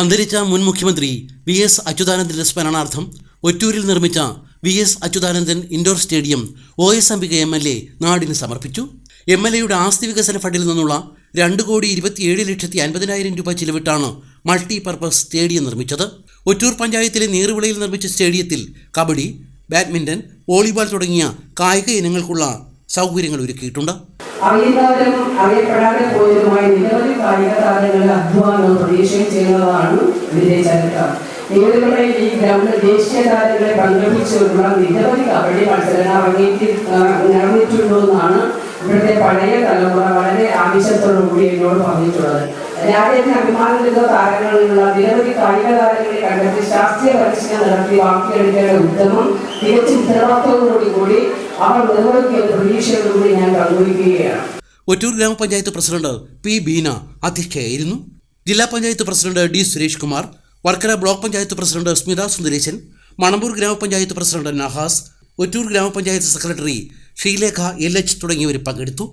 അന്തരിച്ച മുൻ മുഖ്യമന്ത്രി വി എസ് അച്യുതാനന്ദന്റെ സ്മരണാർത്ഥം ഒറ്റൂരിൽ നിർമ്മിച്ച V S Achuthanandan indoor stadium O S Ambika M L A നാടിന് സമർപ്പിച്ചു. എം എൽ എയുടെ ആസ്തി വികസന ഫണ്ടിൽ നിന്നുള്ള രണ്ട് കോടി ഇരുപത്തിയേഴ് ലക്ഷത്തി അൻപതിനായിരം രൂപ ചിലവിട്ടാണ് മൾട്ടി പർപ്പസ് സ്റ്റേഡിയം നിർമ്മിച്ചത്. ഒറ്റൂർ പഞ്ചായത്തിലെ നീറുവിളയിൽ നിർമ്മിച്ച സ്റ്റേഡിയത്തിൽ കബഡി ബാഡ്മിന്റൺ വോളിബോൾ തുടങ്ങിയ കായിക ഇനങ്ങൾക്കുള്ള സൗകര്യങ്ങൾ ഒരുക്കിയിട്ടുണ്ട്. അറിയപ്പെടാതെ പോയതുമായി നിരവധി കായിക താരങ്ങളുടെ അധ്വാനവും പ്രതീക്ഷയും ചെയ്യുന്നതാണ് ഇതിന്റെ ചരിത്രം. നിങ്ങളുടെ ഈ ഗ്രൗണ്ടിൽ ദേശീയ താരങ്ങളെ പങ്കെടുപ്പിച്ചുകൊണ്ടുള്ള നിരവധി കബഡി മത്സരങ്ങൾ എന്നാണ് ഇവിടുത്തെ പഴയ തലമുറ വളരെ ആവശ്യത്തോടു കൂടി എന്നോട് പറഞ്ഞിട്ടുള്ളത്. രാജ്യത്തിന് അഭിമാനിക്കുന്ന താരങ്ങളിൽ താരങ്ങളിലുള്ള നിരവധി കായിക താരങ്ങളെ കണ്ടെത്തി ശാസ്ത്രീയ പരിശീലനം നടത്തി വാക്കിയെടുക്കേണ്ട ഉത്തമം തികച്ചും ഉത്തരവാദിത്വത്തോടു കൂടി അവർ നിർവഹിക്കുന്ന പ്രതീക്ഷയോടുകൂടി ഞാൻ പങ്കുവയ്ക്കുകയാണ്. ഒറ്റൂർ ഗ്രാമപഞ്ചായത്ത് പ്രസിഡന്റ് പി ബീന അധ്യക്ഷയായിരുന്നു. ജില്ലാ panchayat president D Suresh Kumar Varkala block panchayat president Smitha Sundaresan Manamboor ഗ്രാമപഞ്ചായത്ത് പ്രസിഡന്റ് നഹാസ് ഒറ്റൂർ ഗ്രാമപഞ്ചായത്ത് സെക്രട്ടറി ശ്രീലേഖ എൽ എച്ച് തുടങ്ങിയവർ പങ്കെടുത്തു.